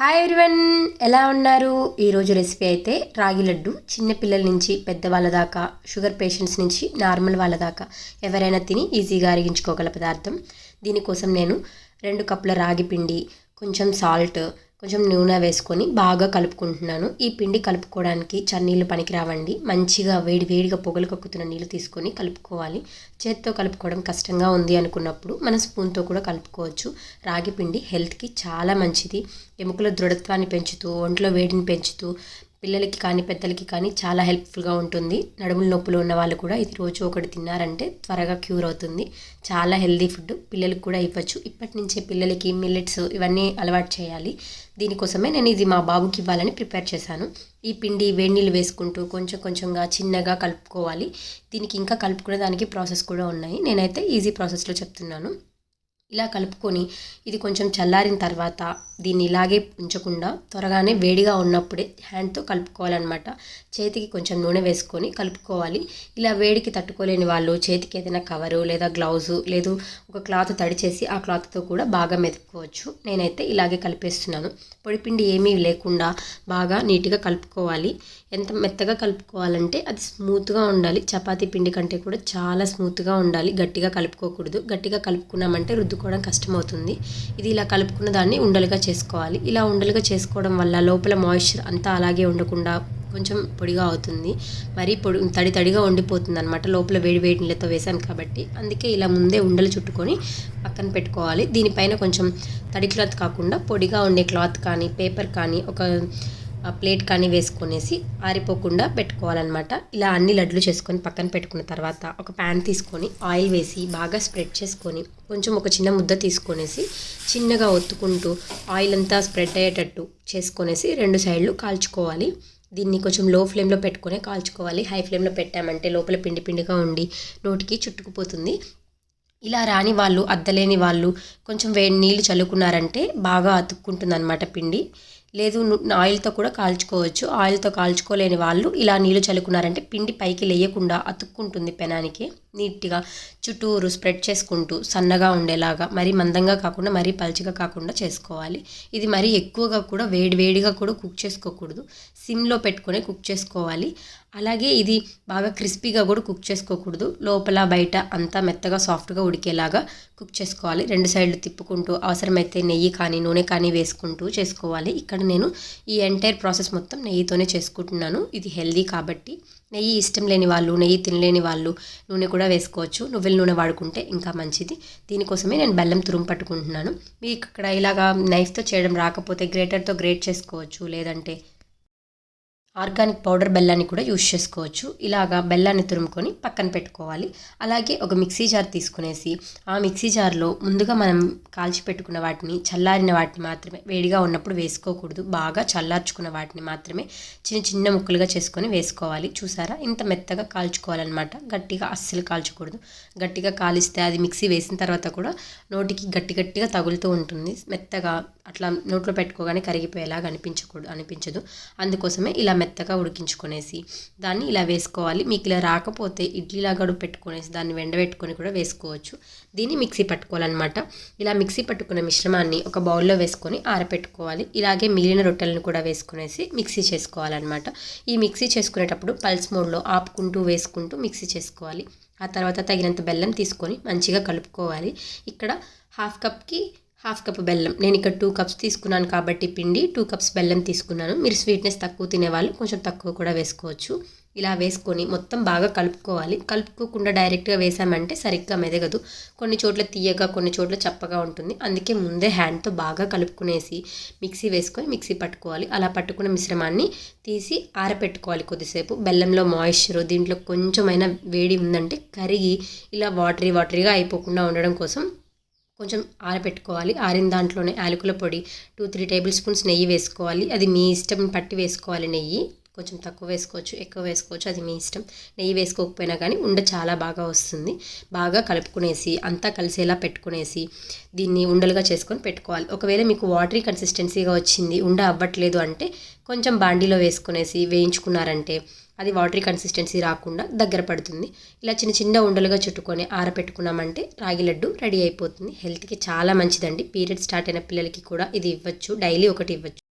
Hi everyone ఎలా ఉన్నారు? ఈరోజు రెసిపీ అయితే రాగి లడ్డు చిన్నపిల్లల నుంచి పెద్దవాళ్ళ దాకా షుగర్ పేషెంట్స్ నుంచి నార్మల్ వాళ్ళ దాకా ఎవరైనా తిని ఈజీగా అరిగించుకోగల పదార్థం. దీనికోసం నేను రెండు కప్పుల రాగి పిండి కొంచెం సాల్ట్ కొంచెం నూనె వేసుకొని బాగా కలుపుకుంటున్నాను. ఈ పిండి కలుపుకోవడానికి చన్నీళ్ళు పనికిరావండి. మంచిగా వేడి వేడిగా పొగలు కక్కుతున్న నీళ్ళు తీసుకొని కలుపుకోవాలి. చేత్తో కలుపుకోవడం కష్టంగా ఉంది అనుకున్నప్పుడు మన స్పూన్తో కూడా కలుపుకోవచ్చు. రాగి పిండి హెల్త్కి చాలా మంచిది. ఎముకల దృఢత్వాన్ని పెంచుతూ ఒంట్లో వేడిని పెంచుతూ పిల్లలకి కానీ పెద్దలకి కానీ చాలా హెల్ప్ఫుల్గా ఉంటుంది. నడుముల నొప్పులు ఉన్న వాళ్ళు కూడా ఇది రోజు ఒకటి తిన్నారంటే త్వరగా క్యూర్ అవుతుంది. చాలా హెల్దీ ఫుడ్ పిల్లలకి కూడా ఇవ్వచ్చు. ఇప్పటి నుంచే పిల్లలకి మిల్లెట్స్ ఇవన్నీ అలవాటు చేయాలి. దీనికోసమే నేను ఇది మా బాబుకి ఇవ్వాలని ప్రిపేర్ చేశాను. ఈ పిండి వేడి నీళ్ళు వేసుకుంటూ కొంచెం కొంచెంగా చిన్నగా కలుపుకోవాలి. దీనికి ఇంకా కలుపుకునే దానికి ప్రాసెస్ కూడా ఉన్నాయి. నేనైతే ఈజీ ప్రాసెస్లో చెప్తున్నాను. ఇలా కలుపుకొని ఇది కొంచెం చల్లారిన తర్వాత దీన్ని ఇలాగే ఉంచకుండా త్వరగానే వేడిగా ఉన్నప్పుడే హ్యాండ్తో కలుపుకోవాలన్నమాట. చేతికి కొంచెం నూనె వేసుకొని కలుపుకోవాలి. ఇలా వేడికి తట్టుకోలేని వాళ్ళు చేతికి ఏదైనా కవరు లేదా గ్లౌజు లేదు ఒక క్లాత్ తడిచేసి ఆ క్లాత్తో కూడా బాగా మెదుపుకోవచ్చు. నేనైతే ఇలాగే కలిపేస్తున్నాను. పొడిపిండి ఏమీ లేకుండా బాగా నీట్గా కలుపుకోవాలి. ఎంత మెత్తగా కలుపుకోవాలంటే అది స్మూత్గా ఉండాలి. చపాతీ పిండి కంటే కూడా చాలా స్మూత్గా ఉండాలి. గట్టిగా కలుపుకోకూడదు. గట్టిగా కలుపుకున్నామంటే రుద్దు రుద్దుకోవడం కష్టమవుతుంది. ఇది ఇలా కలుపుకున్న దాన్ని ఉండలుగా చేసుకోవాలి. ఇలా ఉండలుగా చేసుకోవడం వల్ల లోపల మాయిశ్చర్ అంతా అలాగే ఉండకుండా కొంచెం పొడిగా అవుతుంది. మరీ పొడి తడి తడిగా ఉండిపోతుంది అనమాట లోపల వేడి వేడి నీళ్ళతో వేసాను కాబట్టి. అందుకే ఇలా ముందే ఉండలు చుట్టుకొని పక్కన పెట్టుకోవాలి. దీనిపైన కొంచెం తడి క్లాత్ కాకుండా పొడిగా ఉండే క్లాత్ కానీ పేపర్ కానీ ఒక ప్లేట్ కానీ వేసుకొనేసి ఆరిపోకుండా పెట్టుకోవాలన్నమాట. ఇలా అన్ని లడ్లు చేసుకొని పక్కన పెట్టుకున్న తర్వాత ఒక ప్యాన్ తీసుకొని ఆయిల్ వేసి బాగా స్ప్రెడ్ చేసుకొని కొంచెం ఒక చిన్న ముద్ద తీసుకొనేసి చిన్నగా ఒత్తుకుంటూ ఆయిల్ అంతా స్ప్రెడ్ అయ్యేటట్టు చేసుకొనేసి రెండు సైడ్లు కాల్చుకోవాలి. దీన్ని కొంచెం లో ఫ్లేమ్లో పెట్టుకొని కాల్చుకోవాలి. హై ఫ్లేమ్లో పెట్టామంటే లోపల పిండి పిండిగా ఉండి నోటికి చుట్టుకుపోతుంది. ఇలా రాని వాళ్ళు అద్దలేని వాళ్ళు కొంచెం వేడి నీళ్ళు చల్లుకున్నారంటే బాగా అతుక్కుంటుంది అనమాట పిండి. లేదు ఆయిల్తో కూడా కాల్చుకోవచ్చు. ఆయిల్తో కాల్చుకోలేని వాళ్ళు ఇలా నీళ్ళు చల్లుకున్నారంటే పిండి పైకి లేయకుండా అతుక్కుంటుంది పెనానికి. నీట్గా చుట్టూరు స్ప్రెడ్ చేసుకుంటూ సన్నగా ఉండేలాగా మరీ మందంగా కాకుండా మరీ పల్చగా కాకుండా చేసుకోవాలి. ఇది మరీ ఎక్కువగా కూడా వేడి వేడిగా కూడా కుక్ చేసుకోకూడదు. సిమ్లో పెట్టుకొని కుక్ చేసుకోవాలి. అలాగే ఇది బాగా క్రిస్పీగా కూడా కుక్ చేసుకోకూడదు. లోపల బయట అంతా మెత్తగా సాఫ్ట్గా ఉడికేలాగా కుక్ చేసుకోవాలి. రెండు సైడ్లు తిప్పుకుంటూ అవసరమైతే నెయ్యి కానీ నూనె కానీ వేసుకుంటూ చేసుకోవాలి. ఇక్కడ నేను ఈ ఎంటైర్ ప్రాసెస్ మొత్తం నెయ్యితోనే చేసుకుంటున్నాను. ఇది హెల్దీ కాబట్టి. నెయ్యి ఇష్టం లేని వాళ్ళు నెయ్యి తినలేని వాళ్ళు నూనె కూడా వేసుకోవచ్చు. నువ్వుల నూనె వాడుకుంటే ఇంకా మంచిది. దీనికోసమే నేను బెల్లం తురుము పట్టుకుంటున్నాను. మీకు ఇక్కడ ఇలాగా నైఫ్తో చేయడం రాకపోతే గ్రేటర్తో గ్రేట్ చేసుకోవచ్చు. లేదంటే ఆర్గానిక్ పౌడర్ బెల్లాన్ని కూడా యూజ్ చేసుకోవచ్చు. ఇలాగా బెల్లాన్ని తురుముకొని పక్కన పెట్టుకోవాలి. అలాగే ఒక మిక్సీ జార్ తీసుకునేసి ఆ మిక్సీ జార్లో ముందుగా మనం కాల్చి పెట్టుకున్న వాటిని చల్లారిన వాటిని మాత్రమే వేడిగా ఉన్నప్పుడు వేసుకోకూడదు. బాగా చల్లార్చుకున్న వాటిని మాత్రమే చిన్న చిన్న ముక్కలుగా చేసుకొని వేసుకోవాలి. చూసారా? ఇంత మెత్తగా కాల్చుకోవాలన్నమాట. గట్టిగా అస్సలు కాల్చకూడదు. గట్టిగా కాలిస్తే అది మిక్సీ వేసిన తర్వాత కూడా నోటికి గట్టి గట్టిగా తగులుతూ ఉంటుంది. మెత్తగా అట్లా నోట్లో పెట్టుకోగానే కరిగిపోయేలాగా అనిపించకూడదు అనిపించదు. అందుకోసమే ఇలా మెత్తగా ఉడికించుకునేసి దాన్ని ఇలా వేసుకోవాలి. మీకు ఇలా రాకపోతే ఇడ్లీలాగా పెట్టుకునేసి దాన్ని వెండబెట్టుకొని కూడా వేసుకోవచ్చు. దీన్ని మిక్సీ పట్టుకోవాలన్నమాట. ఇలా మిక్సీ పట్టుకున్న మిశ్రమాన్ని ఒక బౌల్లో వేసుకొని ఆరపెట్టుకోవాలి. ఇలాగే మిగిలిన రొట్టెలను కూడా వేసుకునేసి మిక్సీ చేసుకోవాలన్నమాట. ఈ మిక్సీ చేసుకునేటప్పుడు పల్స్ మోడ్లో ఆపుకుంటూ వేసుకుంటూ మిక్సీ చేసుకోవాలి. ఆ తర్వాత తగినంత బెల్లం తీసుకొని మంచిగా కలుపుకోవాలి. ఇక్కడ హాఫ్ కప్కి హాఫ్ కప్ బెల్లం. నేను ఇక్కడ టూ కప్స్ తీసుకున్నాను కాబట్టి పిండి టూ కప్స్ బెల్లం తీసుకున్నాను. మీరు స్వీట్నెస్ తక్కువ తినేవాళ్ళు కొంచెం తక్కువ కూడా వేసుకోవచ్చు. ఇలా వేసుకొని మొత్తం బాగా కలుపుకోవాలి. కలుపుకోకుండా డైరెక్ట్గా వేసామంటే సరిగ్గా మెదగదు. కొన్ని చోట్ల తీయగా కొన్ని చోట్ల చప్పగా ఉంటుంది. అందుకే ముందే హ్యాండ్తో బాగా కలుపుకునేసి మిక్సీ వేసుకొని మిక్సీ పట్టుకోవాలి. అలా పట్టుకున్న మిశ్రమాన్ని తీసి ఆరపెట్టుకోవాలి కొద్దిసేపు. బెల్లంలో మాయిశ్చర్ దీంట్లో కొంచెమైనా వేడి ఉందంటే కరిగి ఇలా వాటరీ వాటరీగా అయిపోకుండా ఉండడం కోసం కొంచెం ఆరబెట్టుకోవాలి. ఆరిన దాంట్లోనే యాలకుల పొడి టూ త్రీ టేబుల్ స్పూన్స్ నెయ్యి వేసుకోవాలి. అది మీ ఇష్టం పట్టి వేసుకోవాలి నెయ్యి. కొంచెం తక్కువ వేసుకోవచ్చు ఎక్కువ వేసుకోవచ్చు. అది మీ ఇష్టం. నెయ్యి వేసుకోకపోయినా కానీ ఉండ చాలా బాగా వస్తుంది. బాగా కలుపుకునేసి అంతా కలిసేలా పెట్టుకునేసి దీన్ని ఉండలుగా చేసుకొని పెట్టుకోవాలి. ఒకవేళ మీకు వాటరీ కన్సిస్టెన్సీగా వచ్చింది ఉండ అవ్వట్లేదు అంటే కొంచెం బాండీలో వేసుకునేసి వేయించుకున్నారంటే అది వాటరీ కన్సిస్టెన్సీ రాకుండా దగ్గర పడుతుంది. ఇలా చిన్న చిన్న ఉండలుగా చుట్టుకొని ఆరపెట్టుకున్నామంటే రాగి లడ్డు రెడీ అయిపోతుంది. హెల్త్కి చాలా మంచిదండి. పీరియడ్ స్టార్ట్ అయిన పిల్లలకి కూడా ఇది ఇవ్వచ్చు. డైలీ ఒకటి ఇవ్వచ్చు.